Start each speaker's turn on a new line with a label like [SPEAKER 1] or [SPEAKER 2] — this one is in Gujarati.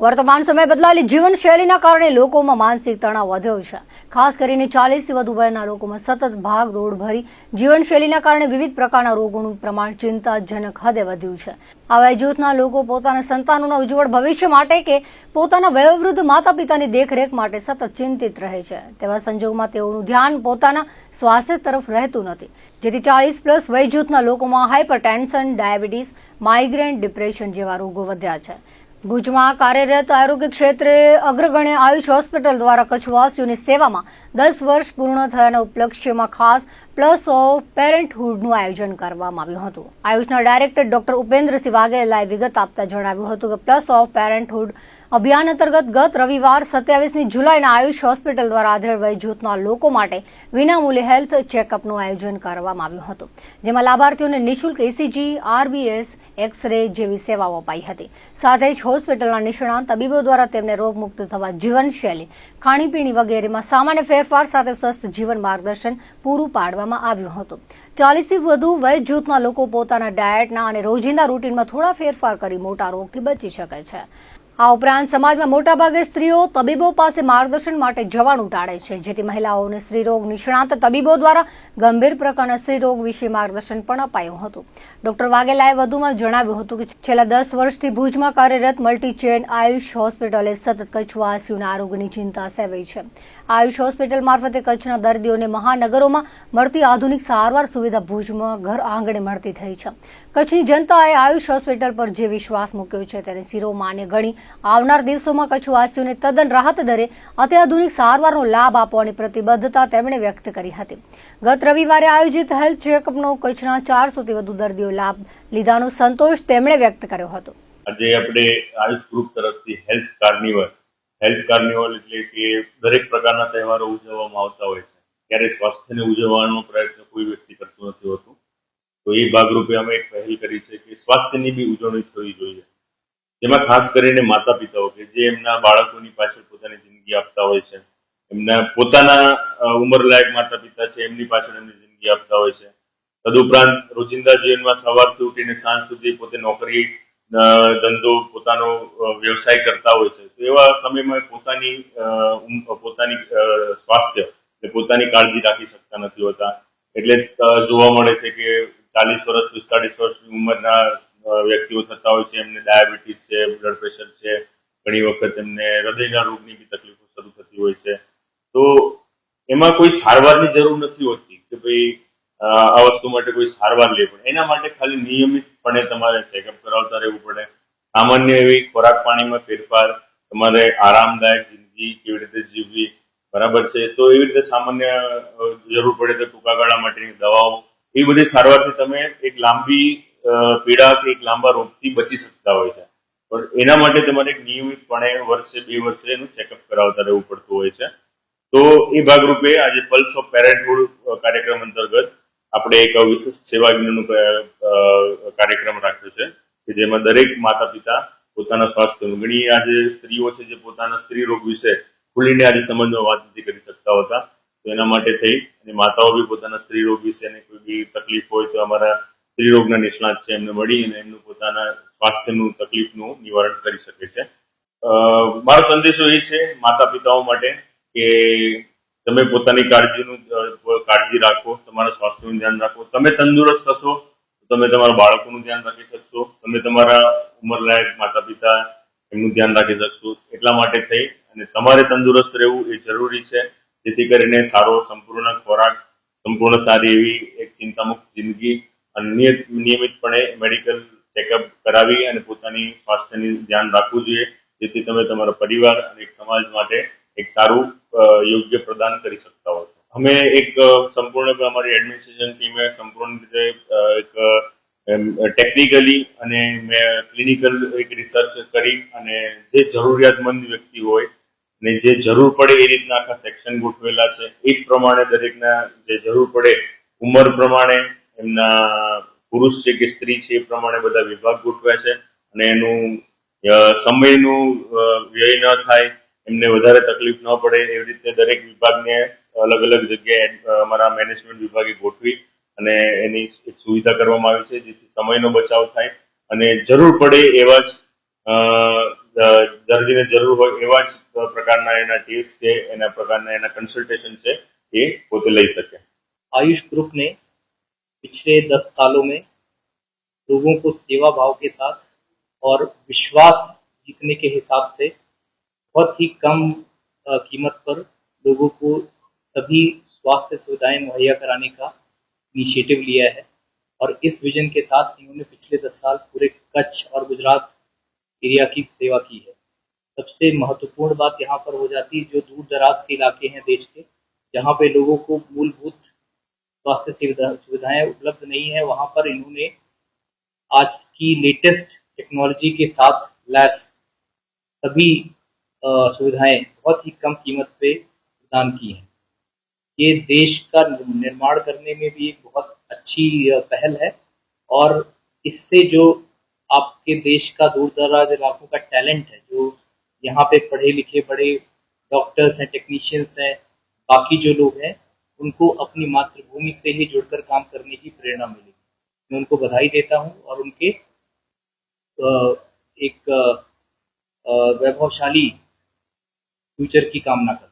[SPEAKER 1] વર્તમાન સમય બદલાયેલી જીવનશૈલીના કારણે લોકોમાં માનસિક તણાવ વધ્યો છે. ખાસ કરીને ચાલીસથી વધુ વયના લોકોમાં સતત ભાગ દોડ ભરી જીવનશૈલીના કારણે વિવિધ પ્રકારના રોગોનું પ્રમાણ ચિંતાજનક હદે વધ્યું છે. આવા જૂથના લોકો પોતાના સંતાનોના ઉજ્જવળ ભવિષ્ય માટે કે પોતાના વયોવૃદ્ધ માતા પિતાની દેખરેખ માટે સતત ચિંતિત રહે છે. તેવા સંજોગમાં તેઓનું ધ્યાન પોતાના સ્વાસ્થ્ય તરફ રહેતું નથી. જેથી ચાલીસ પ્લસ વય જૂથના લોકોમાં હાઇપરટેન્શન ડાયાબિટીસ, માઇગ્રેન, ડિપ્રેશન જેવા રોગો વધ્યા છે. ભુજમાં કાર્યરત આરોગ્ય ક્ષેત્રે અગ્રગણ્ય આયુષ હોસ્પિટલ દ્વારા કચ્છવાસીઓની સેવામાં દસ વર્ષ પૂર્ણ થયાના ઉપલક્ષ્યમાં ખાસ પ્લસ ઓફ પેરેન્ટહુડનું આયોજન કરવામાં આવ્યું હતું. આયુષના ડાયરેક્ટર ડોક્ટર ઉપેન્દ્રસિંહ વાઘેલાએ વિગત આપતા જણાવ્યું હતું કે પ્લસ ઓફ પેરેન્ટહુડ અભિયાન અંતર્ગત ગત રવિવાર સત્યાવીસમી જુલાઈના આયુષ હોસ્પિટલ દ્વારા આધેડ વય જૂથના લોકો માટે વિનામૂલ્ય હેલ્થ ચેકઅપનું આયોજન કરવામાં આવ્યું હતું. જેમાં લાભાર્થીઓને નિઃશુલ્ક એસીજી, આરબીએસ એક્સ રે જેવી સેવાઓ અપાઈ હતી. સાથે જ હોસ્પિટલના નિષ્ણાંત તબીબો દ્વારા તેમને રોગમુક્ત થવા જીવનશૈલી, ખાણીપીણી વગેરેમાં સામાન્ય ફેરફાર સાથે સ્વસ્થ જીવન માર્ગદર્શન પૂરું પાડવામાં આવ્યું હતું. ચાલીસથી વધુ વય જૂથના લોકો પોતાના ડાયટના અને રોજિંદા રૂટીનમાં થોડા ફેરફાર કરી મોટા રોગથી બચી શકે છે. આ ઉપરાંત સમાજમાં મોટાભાગે સ્ત્રીઓ તબીબો પાસે માર્ગદર્શન માટે જવાનું ટાળે છે, જેથી મહિલાઓને સ્ત્રીરોગ નિષ્ણાંત તબીબો દ્વારા ગંભીર પ્રકારના સ્ત્રીરોગ વિશે માર્ગદર્શન પણ અપાયું હતું. ડોક્ટર વાઘેલાએ વધુમાં જણાવ્યું હતું કે છેલ્લા દસ વર્ષથી ભુજમાં કાર્યરત મલ્ટી ચેન આયુષ હોસ્પિટલે સતત કચ્છવાસીઓના આરોગ્યની ચિંતા સેવી છે. આયુષ હોસ્પિટલ મારફતે કચ્છના દર્દીઓને મહાનગરોમાં મળતી આધુનિક સારવાર સુવિધા ભુજમાં ઘર આંગણે મળતી થઈ છે. કચ્છની જનતાએ આયુષ હોસ્પિટલ પર જે વિશ્વાસ મૂક્યો છે તેને શિરોમાને ગણી આવનાર દિવસોમાં કચ્છવાસીઓને તદ્દન રાહત દરે અત્યાધુનિક સારવારનો લાભ આપવાની પ્રતિબદ્ધતા તેમણે વ્યક્ત કરી હતી. ગત રવિવારે આયોજિત હેલ્થ ચેકઅપનો કચ્છના ચારસોથી વધુ દર્દીઓ લાભ લીધાનો સંતોષ તેમણે વ્યક્ત કર્યો હતો.
[SPEAKER 2] આજે આપણે આયુષ ગ્રુપ તરફથી હેલ્થ કાર્નિવલ હેલ્થ કાર્નિવલ એટલે કે દરેક પ્રકારના તહેવારો ઉજવવામાં આવતા હોય છે. ત્યારે સ્વાસ્થ્યને ઉજવવાનો પ્રયત્ન કોઈ વ્યક્તિ કરતું નથી હોતું. તો એ ભાગરૂપે અમે એક પહેલ કરી છે કે સ્વાસ્થ્યની બી ઉજવણી થવી જોઈએ. જેમાં ખાસ કરીને માતા પિતાઓ કે જે એમના બાળકોની પાછળ પોતાની જિંદગી આપતા હોય છે. એમના પોતાના ઉંમરલાયક માતા પિતા છે, એમની પાછળ એમની જિંદગી આપતા હોય છે. તદુપરાંત રોજિંદા જીવનમાં સવારથી ઉઠીને સાંજ સુધી પોતે નોકરી ધંધો પોતાનો વ્યવસાય કરતા હોય છે. તો એવા સમયમાં પોતાની પોતાની સ્વાસ્થ્ય પોતાની કાળજી રાખી શકતા નથી હોતા. એટલે જોવા મળે છે કે ચાલીસ વર્ષ, પિસ્તાળીસ વર્ષની ઉંમરના વ્યક્તિઓ થતા હોય છે. એમને ડાયાબિટીસ છે, બ્લડ પ્રેશર છે. ઘણી વખત એમને હૃદયના રોગની બી તકલીફો શરૂ થતી હોય છે. તો એમાં કોઈ સારવારની જરૂર નથી હોતી કે ભાઈ આ વસ્તુ માટે કોઈ સારવાર લેવી પડે. એના માટે ખાલી નિયમિતપણે તમારે ચેકઅપ કરાવતા રહેવું પડે. સામાન્ય એવી ખોરાક પાણીમાં ફેરફાર, તમારે આરામદાયક જિંદગી કેવી રીતે જીવવી, બરાબર છે? તો એવી રીતે સામાન્ય જરૂર પડે તો ટૂંકા ગાળા માટેની દવાઓ, એ બધી સારવારથી તમે એક લાંબી પીડા કે એક લાંબા રોગથી બચી શકતા હોય છે. પણ એના માટે તમારે એક નિયમિતપણે વર્ષે બે વર્ષે એનું ચેકઅપ કરાવતા રહેવું પડતું હોય છે. તો એ ભાગરૂપે આજે પલ્સ ઓફ પેરેન્ટહુડ કાર્યક્રમ અંતર્ગત આપણે એક વિશિષ્ટ સેવા કાર્યક્રમ રાખ્યો છે, કે જેમાં દરેક માતા પિતા પોતાના સ્વાસ્થ્ય ઘણી આજે સ્ત્રીઓ છે જે પોતાના સ્ત્રી રોગ વિશે ખુલીને આજે સંબંધમાં વાત નથી કરી શકતા હોતા, તો એના માટે થઈ, અને માતાઓ બી પોતાના સ્ત્રી રોગ વિશે અને કોઈ બી તકલીફ હોય તો અમારા સ્ત્રી રોગના નિષ્ણાત છે, એમને મળી અને એમનું પોતાના સ્વાસ્થ્યનું તકલીફનું નિવારણ કરી શકે છે. મારો સંદેશો એ છે માતા પિતાઓ માટે કે તમે પોતાની કાળજીનું કાળજી રાખો, તમારા સ્વાસ્થ્યનું ધ્યાન રાખો. તમે તંદુરસ્ત હશો તમે તમારા બાળકોનું ધ્યાન રાખી શકશો. તમે તમારા ઉંમરલાયક માતા પિતા એમનું ધ્યાન રાખી શકશો. એટલા માટે થઈ અને તમારે તંદુરસ્ત રહેવું એ જરૂરી છે. જેથી કરીને સારો સંપૂર્ણ ખોરાક, સંપૂર્ણ સારી એવી એક ચિંતામુક્ત જિંદગી અને નિયમિતપણે મેડિકલ ચેકઅપ કરાવી અને પોતાની સ્વાસ્થ્યની ધ્યાન રાખવું જોઈએ. જેથી તમે તમારા પરિવાર અને એક સમાજ માટે એક સારું યોગ્ય પ્રદાન કરી શકતા હો અમે એક સંપૂર્ણ અમારી એડમિનિસ્ટ્રેશન ટીમે સંપૂર્ણ રીતે એક ટેકનિકલી અને મેં ક્લિનિકલ એક રિસર્ચ કરી અને જે જરૂરિયાતમંદ વ્યક્તિ હોય ને જે જરૂર પડે એ રીતના આખા સેક્શન ગોઠવેલા છે. એ પ્રમાણે દરેકના જે જરૂર પડે, ઉંમર પ્રમાણે, એમના પુરુષ છે કે સ્ત્રી છે એ પ્રમાણે બધા વિભાગ ગોઠવ્યા છે અને એનું સમયનું વ્યય ન થાય, એમને વધારે તકલીફ ન પડે એવી રીતે દરેક વિભાગને અલગ અલગ જગ્યાએ અ, અમારા મેનેજમેન્ટ વિભાગે ગોઠવી અને એની એક સુવિધા કરવામાં આવી છે જેથી સમયનો બચાવ થાય અને જરૂર પડે એવા જ અ, અ, દર્દીને જરૂર હોય એવા જ પ્રકારના એના ટેસ્ટ છે એના પ્રકારના એના કન્સલ્ટેશન છે એ પોતે લઈ શકે
[SPEAKER 3] आयुष ग्रुप ने पिछले दस सालों में लोगों को सेवा भाव के साथ और विश्वास जीतने के हिसाब से बहुत ही कम अ, कीमत पर लोगों को सभी स्वास्थ्य सुविधाएँ मुहैया कराने का इनिशिएटिव लिया है और इस विजन के साथ इन्होंने पिछले दस साल पूरे कच्छ और गुजरात एरिया की सेवा की है। सबसे महत्वपूर्ण बात यहाँ पर हो जाती है जो दूर दराज के इलाके हैं देश के, जहाँ पे लोगों को मूलभूत स्वास्थ्य सुविधाएँ उपलब्ध नहीं है, वहाँ पर इन्होंने आज की लेटेस्ट टेक्नोलॉजी के साथ लैस सभी सुविधाएँ बहुत ही कम कीमत पे प्रदान की हैं। ये देश का निर्माण करने में भी एक बहुत अच्छी पहल है। और इससे जो आपके देश का दूर दराज इलाकों का टैलेंट है, जो यहाँ पे पढ़े लिखे बड़े डॉक्टर्स हैं, टेक्नीशियंस हैं, बाकी जो लोग हैं, उनको अपनी मातृभूमि से ही जुड़कर काम करने की प्रेरणा मिलेगी मैं उनको बधाई देता हूँ और उनके एक वैभवशाली फ्यूचर की कामना करता